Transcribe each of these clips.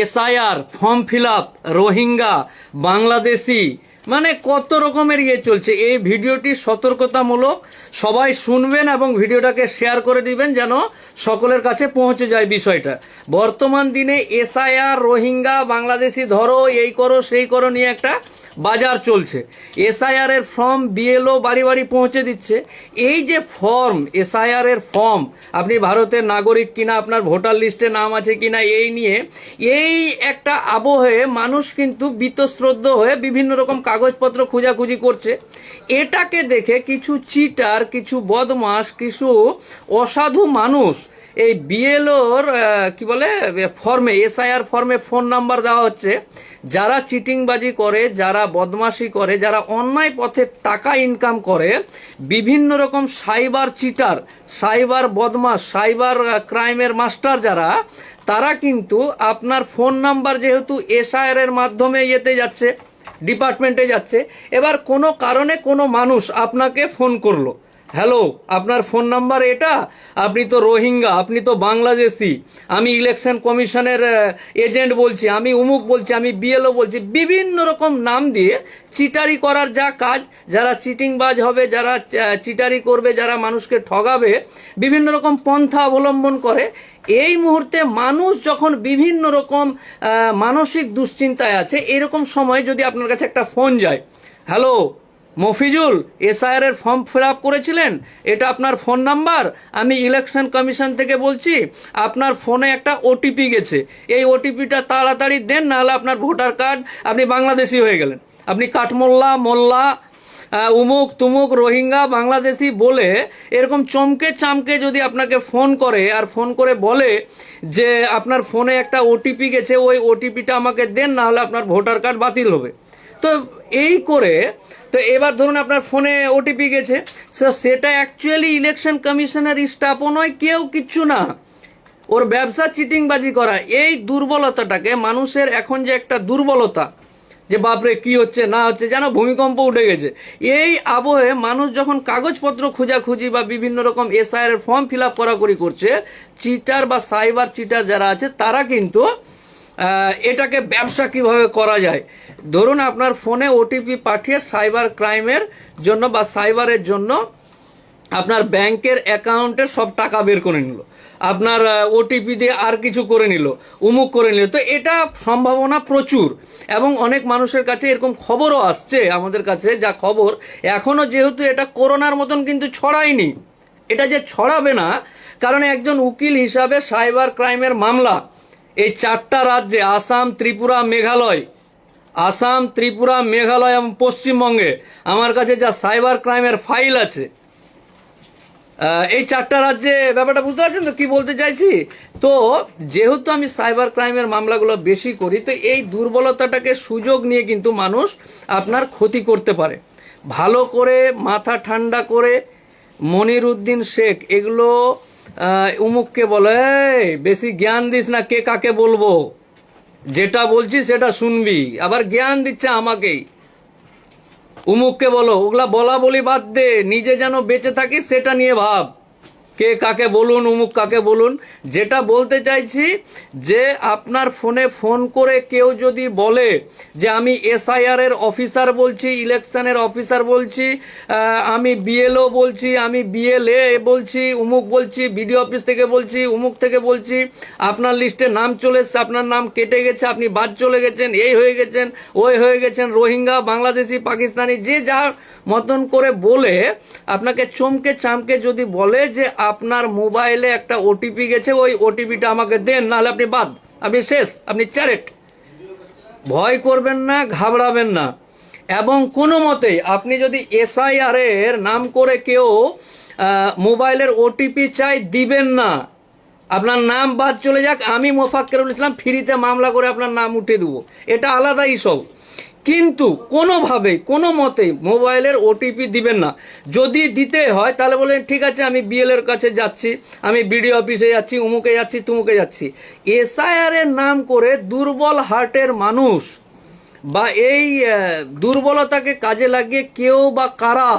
SIR, form fill up, Rohingya, Bangladeshi মানে কত রকমের ইয়ে চলছে। এই ভিডিওটি সতর্কতামূলক, সবাই শুনবেন এবং ভিডিওটাকে শেয়ার করে দিবেন যেন সকলের কাছে পৌঁছে যায় বিষয়টা। বর্তমান দিনে এসআইআর, রোহিঙ্গা, বাংলাদেশি ধরো, এই করো, সেই করো নিয়ে একটা বাজার চলছে। এসআইআর এর ফর্ম বিএলও বাড়ি বাড়ি পৌঁছে দিচ্ছে। এই যে ফর্ম এসআইআর এর ফর্ম আপনি ভারতের নাগরিক কিনা, আপনার ভোটার লিস্টে নাম আছে কিনা, এই নিয়ে, এই একটা আবহে মানুষ কিন্তু বীতশ্রদ্ধ হয়ে বিভিন্ন রকম কাগজপত্র খোঁজাখুঁজি করছে। এটাকে দেখে কিছু চিটার কিছু বদমাস কিছু অসাধু মানুষ এই বিএলওর কি বলে ফর্মে এসআইআর ফর্মে ফোন নাম্বার দেওয়া হচ্ছে। যারা চিটিংবাজি করে, যারা বদমাশি করে, যারা অন্যায় পথে টাকা ইনকাম করে, বিভিন্ন রকম সাইবার চিটার, সাইবার বদমাস সাইবার ক্রাইমের মাস্টার যারা, তারা কিন্তু আপনার ফোন নাম্বার যেহেতু এসআইআর এর মাধ্যমে ইয়েতে যাচ্ছে, ডিপার্টমেন্টে যাচ্ছে, এবার কোনো কারণে কোনো মানুষ আপনাকে ফোন করল। হ্যালো, আপনার ফোন নাম্বার এটা? আপনি তো রোহিঙ্গা, আপনি তো বাংলাদেশি। আমি ইলেকশন কমিশনের এজেন্ট বলছি, আমি উমুক বলছি, আমি বিএলও বলছি, বিভিন্ন রকম নাম দিয়ে চিটারি করার যা কাজ, যারা চিটিংবাজ হবে, যারা চিটারি করবে, যারা মানুষকে ঠগাবে, বিভিন্ন রকম পন্থা অবলম্বন করে, এই মুহূর্তে মানুষ যখন বিভিন্ন রকম মানসিক দুশ্চিন্তায় আছে, এরকম সময় যদি আপনার কাছে একটা ফোন যায়, হ্যালো? মফিজুল এসআইআর এর ফর্ম ফিল আপ করেছিলেন? এটা আপনার ফোন নাম্বার আমি ইলেকশন কমিশন থেকে বলছি, আপনার ফোনে একটা ওটিপি গেছে। এই ওটিপিটা তাড়াতাড়ি দেন, নাহলে আপনার ভোটার কার্ড আপনি বাংলাদেশি হয়ে গেলেন। আপনি কাঠমোল্লা, মোল্লা উমুক, তুমুক, রোহিঙ্গা, বাংলাদেশি বলে এরকম চমকে চামকে যদি আপনাকে ফোন করে আর ফোন করে বলে যে আপনার ফোনে একটা ওটিপি গেছে, ওই ওটিপিটা আমাকে দেন না হলে আপনার ভোটার কার্ড বাতিল হবে। তো এই করে, তো এবার ধরুন আপনার ফোনে ওটিপি গেছে সেটা অ্যাকচুয়ালি ইলেকশন কমিশনের স্টাফও নয়, কেউ কিচ্ছু না। ওর ব্যবসা চিটিংবাজি করা, এই দুর্বলতাটাকে মানুষের এখন যে একটা দুর্বলতা, যে বাপরে কি হচ্ছে, না হচ্ছে, যেন ভূমিকম্প উঠে গেছে। এই আবহে মানুষ যখন কাগজপত্র খোঁজাখুঁজি বা বিভিন্ন রকম এসআইআর ফর্ম ফিল আপ করাকরি করছে চিটার বা সাইবার চিটার যারা আছে, তারা কিন্তু এটাকে ব্যবসা কীভাবে করা যায়? ধরুন আপনার ফোনে ওটিপি পাঠিয়ে সাইবার ক্রাইমের জন্য বা সাইবারের জন্য আপনার ব্যাংকের অ্যাকাউন্টে সব টাকা বের করে নিল। আপনার ওটিপি দিয়ে আর কিছু করে নিল, উমুক করে নিল। তো এটা সম্ভাবনা প্রচুর এবং অনেক মানুষের কাছে এরকম খবরও আসছে আমাদের কাছে, যা খবর এখনও যেহেতু এটা করোনার মতন কিন্তু ছড়ায়নি। এটা যে ছড়াবে না, কারণ একজন উকিল হিসাবে সাইবার ক্রাইমের মামলা এই চারটা রাজ্যে আসাম, ত্রিপুরা, মেঘালয়। আসাম, ত্রিপুরা, মেঘালয় এবং পশ্চিমবঙ্গে। আমার কাছে যা সাইবার ক্রাইমের ফাইল আছে। এই চারটা রাজ্যে ব্যাপারটা বুঝতে পারছেন তো? কি বলতে চাইছি? তো, যেহেতু আমি সাইবার ক্রাইমের মামলাগুলো বেশি করি, তো এই দুর্বলতাটাকে সুযোগ নিয়ে কিন্তু মানুষ আপনার ক্ষতি করতে পারে। ভালো করে, মাথা ঠান্ডা করে মনির উদ্দিন শেখ, এগুলো উমুককে বলে বেশি জ্ঞান দিস না, কে কাকে বলব? যেটা বলছি সেটা শুনবি। আবার জ্ঞান দিচ্ছে আমাকেই। উমুককে বলো, ওগুলা বলা বলি বাদ দে, নিজে যেন বেঁচে থাকিস, সেটা নিয়ে ভাব। কে কাকে বলুন, উমুক কাকে বলুন, যেটা বলতে চাইছি যে আপনার ফোনে ফোন করে কেউ যদি বলে যে আমি এসআইআর এর অফিসার বলছি, ইলেকশনের অফিসার বলছি আমি বিএলও বলছি, আমি বিএলএ বলছি, উমুক বলছি, বিডিও অফিস থেকে বলছি, উমুক থেকে বলছি, আপনার লিস্টে নাম চলে এসছে, আপনার নাম কেটে গেছে, আপনি বাদ চলে গেছেন, এই হয়ে গেছেন, ওই হয়ে গেছেন, রোহিঙ্গা, বাংলাদেশি, পাকিস্তানি, যে যার মতন করে বলে, আপনাকে চমকে চামকে যদি বলে যে আপনার মোবাইলে একটা ওটিপি গেছে, ওই ওটিপিটা আমাকে দেন, নাহলে আপনি বাদ। আপনি শেষ, আপনি চ্যারেট। ভয় করবেন না, ঘাবড়াবেন না। এবং কোনো মতেই আপনি যদি এসআইআর এর নাম করে কেউ মোবাইলের ওটিপি চাই, দিবেন না। আপনার নাম বাদ চলে যাক, আমি মোফাক্কেরুল ইসলাম ফ্রিতে মামলা করে আপনার নাম উঠে দেবো। এটা আলাদা ইস্যু কিন্তু কোনোভাবেই কোনো মতেই মোবাইলের ওটিপি দিবেন না। যদি দিতে হয়, তাহলে বলেন ঠিক আছে, আমি বিএলের কাছে যাচ্ছি, আমি বিডিও অফিসে যাচ্ছি, উমুকে যাচ্ছি, তুমুকে যাচ্ছি। এসআইআরের নাম করে দুর্বল হার্টের মানুষ বা এই দুর্বলতাকে কাজে লাগিয়ে কেউ বা কারা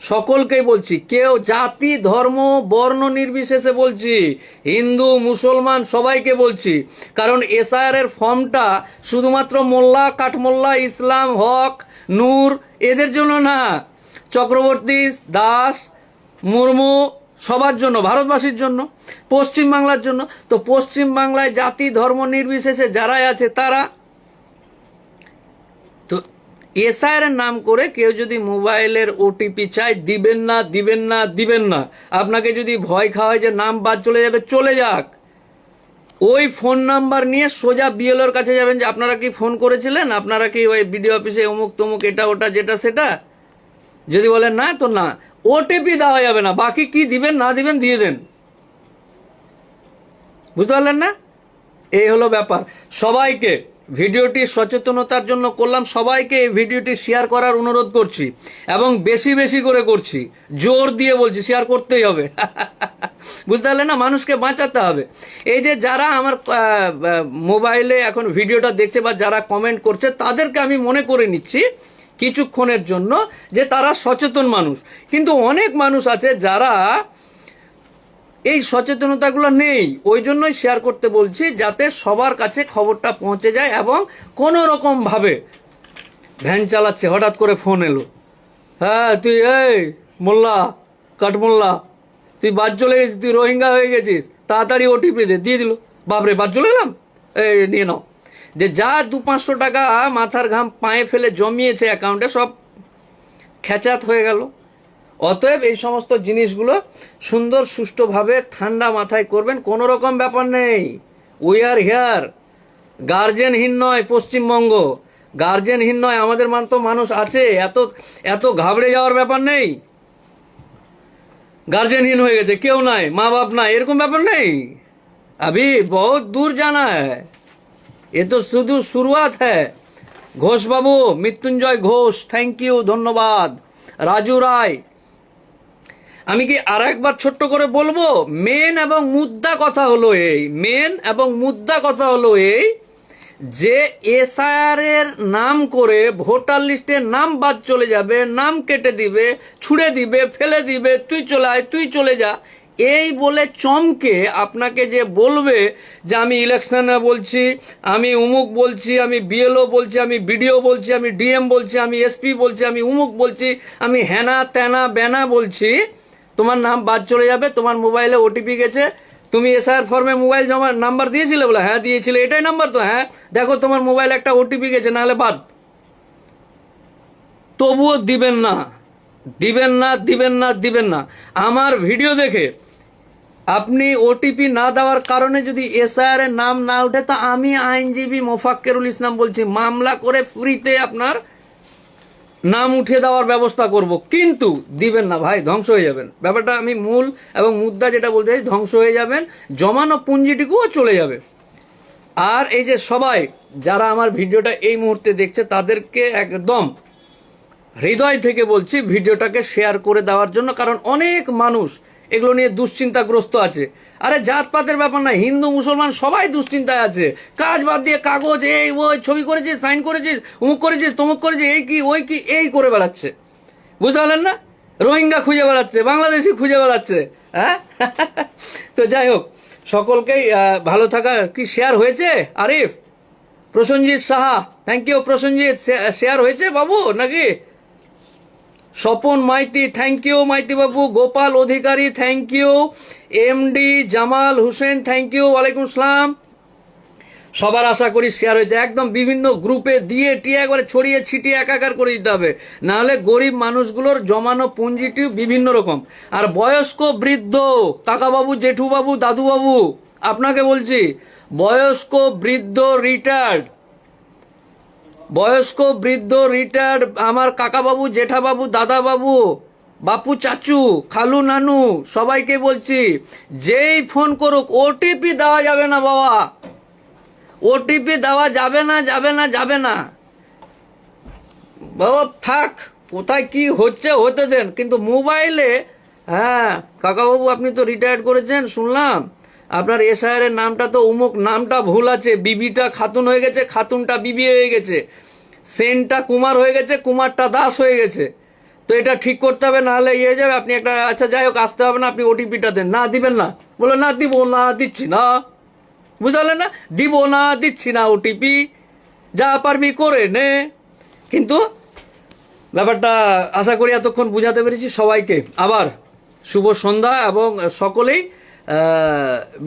সকলকেই বলছি, কেউ জাতি, ধর্ম, বর্ণ নির্বিশেষে বলছি, হিন্দু, মুসলমান সবাইকে বলছি, কারণ এসআইআর এর ফর্মটা শুধুমাত্র মোল্লা, কাঠমোল্লা, ইসলাম, হক, নূর, এদের জন্য না। চক্রবর্তী, দাস, মুর্মু সবার জন্য, ভারতবাসীর জন্য পশ্চিম বাংলার জন্য। তো পশ্চিম বাংলায় জাতি, ধর্ম নির্বিশেষে যারাই আছে তারা এসআইআর এর নাম করে কেউ যদি মোবাইলের ওটিপি চায়, দিবেন না দিবেন না দিবেন না। আপনাকে যদি ভয় খাওয়ায় যে নাম বাদ চলে যাবে, চলে যাক। ওই ফোন নাম্বার নিয়ে সোজা বিএলওর কাছে যাবেন যে, আপনারা কি ফোন করেছিলেন? আপনারা কি ওই বিডিও অফিসে অমুক তমুক এটা, ওটা, যেটা, সেটা? যদি বলেন না, তো না। ওটিপি দেওয়া যাবে না। বাকি কি দিবেন, না দিবেন, দিয়ে দেন। বুঝতে পারলেন না? এই হলো ব্যাপার। সবাইকে ভিডিওটি সচেতনতার জন্য করলাম। সবাইকে এই ভিডিওটি শেয়ার করার অনুরোধ করছি এবং বেশি বেশি করে করছি। জোর দিয়ে বলছি শেয়ার করতেই হবে। বুঝতে পারলে না? মানুষকে বাঁচাতে হবে। এই যে যারা আমার মোবাইলে এখন ভিডিওটা দেখছে বা যারা কমেন্ট করছে, তাদেরকে আমি মনে করে নিচ্ছি কিছুক্ষণের জন্য যে তারা সচেতন মানুষ। কিন্তু অনেক মানুষ আছে যারা এই সচেতনতাগুলো নেই। ওই জন্যই শেয়ার করতে বলছি যাতে সবার কাছে খবরটা পৌঁছে যায় এবং কোনো রকম ভাবে ভ্যান চালাচ্ছে, হঠাৎ করে ফোন এলো। হ্যাঁ তুই এই মোল্লা কাঠমোল্লা তুই বাদ চলে গেছিস, তুই রোহিঙ্গা হয়ে গেছিস, তাড়াতাড়ি ওটিপি দে, দিয়ে দিল। বাপরে, বাদ চলে এলাম? এই, নিয়ে নাও। যে যা দু পাঁচশো টাকা মাথার ঘাম পায়ে ফেলে জমিয়েছে অ্যাকাউন্টে সব খেচাত হয়ে গেল। অতএব এই সমস্ত জিনিসগুলো সুন্দর সুষ্ঠুভাবে ঠান্ডা মাথায় করবেন কোনো রকম ব্যাপার নেই উই আর হেয়ার গার্জেনহীন নয় পশ্চিমবঙ্গ গার্জেনহীন নয় আমাদের মান তো মানুষ আছে এত এত ঘাবড়ে যাওয়ার ব্যাপার নেই গার্জেনহীন হয়ে গেছে কেউ নাই মা বাপ নাই এরকম ব্যাপার নেই अभी बहुत दूर जाना है এ তো শুধু শুরুয়াত হ্যাঁ ঘোষ বাবু মৃত্যুঞ্জয় ঘোষ থ্যাংক ইউ ধন্যবাদ রাজু রায় আমি কি আর একবার ছোট্ট করে বলব? মেন এবং মুদ্রা কথা হলো এই। মেন এবং মুদ্রা কথা হলো এই যে এর নাম করে ভোটার লিস্টের নাম বাদ চলে যাবে, নাম কেটে দিবে, ছুড়ে দিবে, ফেলে দিবে, তুই চলে আয়, তুই চলে যা। এই বলে চমকে আপনাকে যে বলবে যে আমি ইলেকশনে বলছি, আমি উমুক বলছি, আমি বিএলও বলছি, আমি বিডিও বলছি, আমি ডিএম বলছি, আমি এসপি বলছি, আমি উমুক বলছি, আমি হ্যানা ত্যানা ব্যানা বলছি তোমার নাম বাদ চলে যাবে, তোমার মোবাইলে ওটিপি গেছে। তুমি এসআর ফর্মে মোবাইল জমা নাম্বার দিয়েছিলে বলে? হ্যাঁ দিয়েছিলে। এটাই নাম্বার তো হ্যাঁ? দেখো, তোমার মোবাইল একটা ওটিপি গেছে, নাহলে বাদ। তবুও দিবেন না। দিবেন না দিবেন না দিবেন না। আমার ভিডিও দেখে আপনি ওটিপি না দেওয়ার কারণে যদি এসআইআর এর নাম না ওঠে তো আমি আইনজীবী মোফাক্কেরুল ইসলাম বলছি, মামলা করে ফ্রিতে আপনার নাম উঠিয়ে দেওয়ার ব্যবস্থা করব। কিন্তু দিবেন না ভাই, ধ্বংস হয়ে যাবেন। ব্যাপারটা আমি মূল এবং মুদ্রা যেটা বলতে চাই, ধ্বংস হয়ে যাবেন, জমানো পুঞ্জিটুকুও চলে যাবে। আর এই যে সবাই যারা আমার ভিডিওটা এই মুহূর্তে দেখছে, তাদেরকে একদম হৃদয় থেকে বলছি, ভিডিওটাকে শেয়ার করে দেওয়ার জন্য, কারণ অনেক মানুষ এগুলো নিয়ে দুশ্চিন্তাগ্রস্ত আছে। আরে জাতপাতের ব্যাপার না, হিন্দু, মুসলমান সবাই দুশ্চিন্তায় আছে। কাজ বাদ দিয়ে কাগজ, এই, ওই, ছবি করেছিস, সাইন করেছিস, উমুক করেছিস, তমুক করেছিস, এই কি, ওই কি, এই করে বেড়াচ্ছে। বুঝতে পারলেন না? রোহিঙ্গা খুঁজে বেড়াচ্ছে, বাংলাদেশি খুঁজে বেড়াচ্ছে হ্যাঁ? তো যাই হোক, সকলকেই ভালো থাকা কি শেয়ার হয়েছে? Arif, Prosenjit Saha thank you Prosenjit share হয়েছে বাবু, নাকি? Swapan Maity thank you Maity Babu Gopal Adhikari thank you MD Jamal Hossain thank you ওয়ালাইকুম আসসালাম। সবার আশা করি শেয়ার হয়েছে। একদম বিভিন্ন গ্রুপে দিয়ে টিয়ে একবারে ছড়িয়ে ছিটিয়ে একাকার করে দিতে হবে। নাহলে গরিব মানুষগুলোর জমানো পুঞ্জিটি বিভিন্ন রকম। আর বয়স্ক বৃদ্ধ, কাকাবাবু, জেঠুবাবু, দাদুবাবু, আপনাকে বলছি, বয়স্ক বৃদ্ধ রিটায়ার্ড বয়স্ক, বৃদ্ধ রিটায়ার্ড আমার কাকাবাবু, জেঠাবাবু, দাদাবাবু, বাপু, চাচু, খালু, নানু, সবাইকে বলছি, যেই ফোন করুক ওটিপি দেওয়া যাবে না বাবা। ওটিপি দেওয়া যাবে না যাবে না যাবে না। বাবা, থাক, কোথায় কি হচ্ছে, হতে দেন। কিন্তু মোবাইলে হ্যাঁ কাকাবাবু, আপনি তো রিটায়ার্ড করেছেন, শুনলাম। আপনার এর নামটা তো উমুক, নামটা ভুল আছে। বিবিটা খাতুন হয়ে গেছে, খাতুনটা বিবি হয়ে গেছে। সেনটা কুমার হয়ে গেছে, কুমারটা দাস হয়ে গেছে। তো এটা ঠিক করতে হবে নাহলে ইয়ে যাবে। আপনি একটা আচ্ছা যাই হোক, আসতে হবে না, আপনি ওটিপিটা দেন। না, দিবেন না। বলে, না, দিব না, দিচ্ছি না। বুঝতে না? দিব না, দিচ্ছি না ওটিপি যা পারবি করে নে। কিন্তু ব্যাপারটা আশা করি এতক্ষণ বুঝাতে পেরেছি সবাইকে। আবার শুভ সন্ধ্যা এবং সকলেই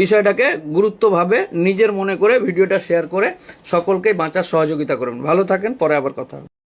বিষয়টাকে গুরুত্বভাবে নিজের মনে করে, ভিডিওটা শেয়ার করে সকলকে বাঁচার সহযোগিতা করুন। ভালো থাকেন, পরে আবার কথা